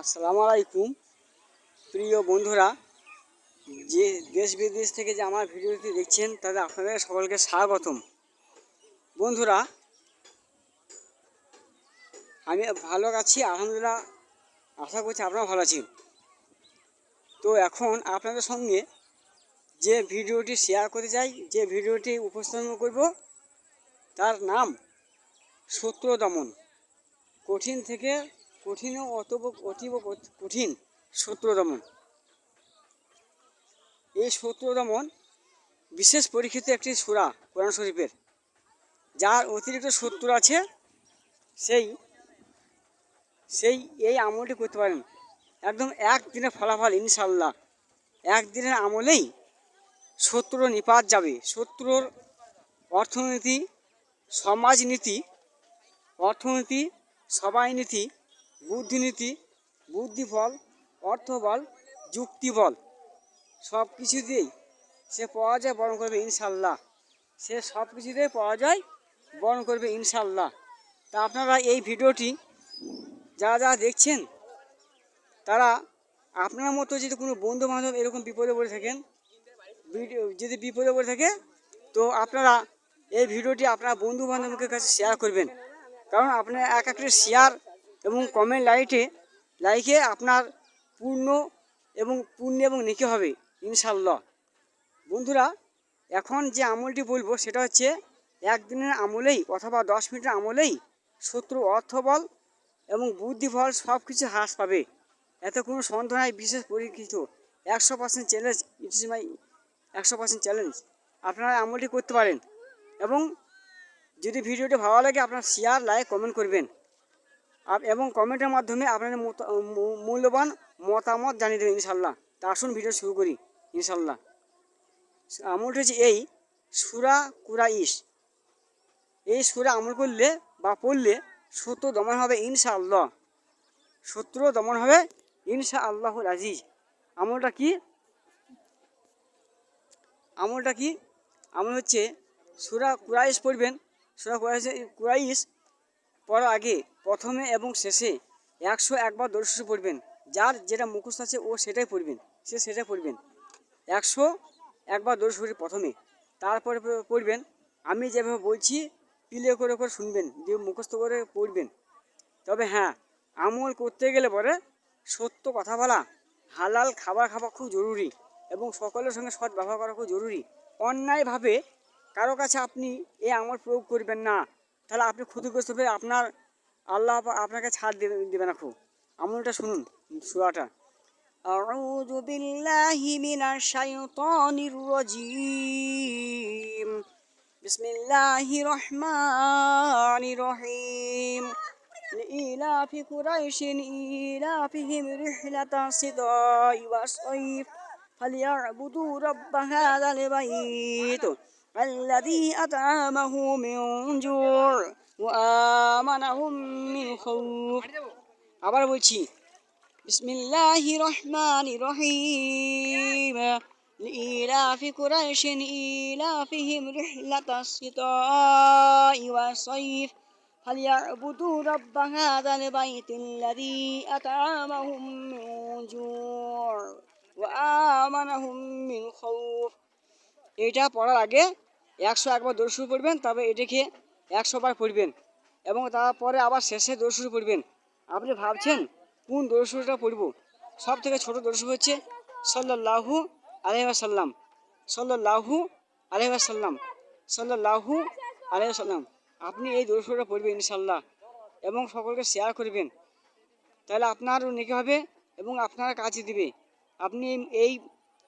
আসসালামু আলাইকুম। প্রিয় বন্ধুরা, যে দেশ বিদেশ থেকে যে আমার ভিডিওটি দেখছেন, তাদের আপনাদের সকলকে স্বাগতম। বন্ধুরা, আমি ভালো আছি, আলহামদুলিল্লাহ, আশা করছি আপনারা ভালো আছেন। তো এখন আপনাদের সঙ্গে যে ভিডিওটি শেয়ার করতে চাই, যে ভিডিওটি উপস্থাপন করব, তার নাম সূত্র দমন কঠিন থেকে কঠিন ও অতব অতীব কঠিন শত্রু দমন এই শত্রু দমন বিশেষ পরীক্ষিত একটি সুরা, কোরআন শরীফের, যার অতিরিক্ত শত্রু আছে সেই সেই এই আমলটি করতে পারেন। একদম একদিনের ফলাফল ইনশাল্লাহ একদিনের আমলেই শত্রুর নিপাত যাবে। শত্রুর অর্থনীতি, সমাজনীতি, অর্থনীতি, সবাইনীতি বুদ্ধিনীতি, বুদ্ধিবল, অর্থবল, যুক্তিবল, সব কিছুতেই সে পাওয়া যায়, বরণ করবে ইনশাল্লাহ। সে সব কিছু কিছুতেই পাওয়া যায়, বরণ করবে ইনশাল্লাহ। তা আপনারা এই ভিডিওটি যারা যারা দেখছেন, তারা আপনার মতো যদি কোনো বন্ধু বান্ধব এরকম বিপদে পড়ে থাকেন যদি বিপদে পড়ে থাকে, তো আপনারা এই ভিডিওটি আপনার বন্ধু বান্ধবের কাছে শেয়ার করবেন। কারণ আপনার এক একটা শেয়ার এবং কমেন্ট লাইটে, লাইকে আপনার পূর্ণ এবং পূর্ণ এবং নেকি হবে ইনশাল্লাহ বন্ধুরা, এখন যে আমলটি বলব, সেটা হচ্ছে একদিনের আমলেই অথবা দশ মিনিটের আমলেই শত্রু, অর্থবল এবং বুদ্ধিবল সব কিছু হ্রাস পাবে। এত কোনো সন্দেহ নাই, বিশেষ পরীক্ষিত একশো পার্সেন্ট চ্যালেঞ্জ ইট ইস মাই একশো পার্সেন্ট চ্যালেঞ্জ আপনারা আমলটি করতে পারেন এবং যদি ভিডিওটি ভালো লাগে, আপনার শেয়ার লাইক কমেন্ট করবেন। এবং কমেন্টের মাধ্যমে আপনাদের মত- মূল্যবান মতামত জানিয়ে দেবেন ইনশাল্লাহ। তা আসুন ভিডিও শুরু করি, ইনশাল্লাহ। আমলটি হচ্ছে এই সুরা কুরাইশ। এই সুরা আমল করলে বা পড়লে শত্রু দমন হবে ইনশাআল্লাহ। শত্রু দমন হবে ইনশা আল্লাহুল আজিজ। আমলটা কি? আমলটা কি? আমল হচ্ছে সুরা কুরাইশ পড়বেন। সুরা কুরাইশ কুরাইশ পড়ার আগে, প্রথমে এবং শেষে। একশো একবার দর্শী পড়বেন। যার যেটা মুখস্থ আছে, ও সেটাই পড়বেন। সে সেটাই পড়বেন। একশো একবার দর্শী প্রথমে। তারপরে পড়বেন। আমি যেভাবে বলছি, পিলে করে করে শুনবেন। দিয়ে মুখস্থ করে পড়বেন। তবে হ্যাঁ আমল করতে গেলে পরে সত্য কথা বলা, হালাল খাবার খাওয়া খুব জরুরি এবং সকলের সঙ্গে সৎ ব্যবহার করা খুব জরুরি। অন্যায়ভাবে কারও কাছে আপনি এই আমল প্রয়োগ করবেন না। তাহলে আপনি ক্ষতিগ্রস্ত হবে আপনার আল্লাহ আপা- আপনাকে ছাড় দেবে দেবে না খুব আমলটা শুনুন সুরাটা أعوذ بالله من الشيطان الرجيم بسم الله الرحمن الرحيم لإيلاف قريش إيلافهم رحلة الشتاء والصيف فليعبدوا رب هذا البيت الذي أطعمه من جوع وآمنهم من خوف আবার বলছি বিসমিল্লাহ রহমান রহিম لإيلاف قريش إيلافهم رحلة الشتاء والصيف فليعبدوا رب هذا البيت الذي أطعمهم من جوع وآمنهم من خوف এটা পড়ার আগে একশো একবার দৌড় শুরু করবেন, তবে এটাকে একশো বার পড়বেন এবং তারপরে আবার শেষে দৌড় শুরু করবেন। আপনি ভাবছেন কোন দৌড় শুরুটা পড়ব? সব থেকে ছোটো দৌড় শুরু হচ্ছে সাল্লাহু আলহাসাল্লাম সাল্লাহু আলহাসাল্লাম সাল্লাহু আলহাসাল্লাম আপনি এই দৌড় শুরুটা পড়বেন ইনশাল্লাহ এবং সকলকে শেয়ার করবেন। তাহলে আপনার নেকি হবে এবং আপনার কাজে দিবে। আপনি এই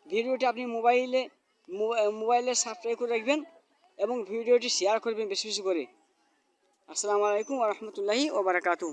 ভিডিওটি আপনি মোবাইলে মোবা- মোবাইলে সাবস্ক্রাইব করে রাখবেন এবং ভিডিওটি শেয়ার করবেন বেশি বেশি করে। আসসালামু আলাইকুম রহমতুল্লাহি ওবরাকাতু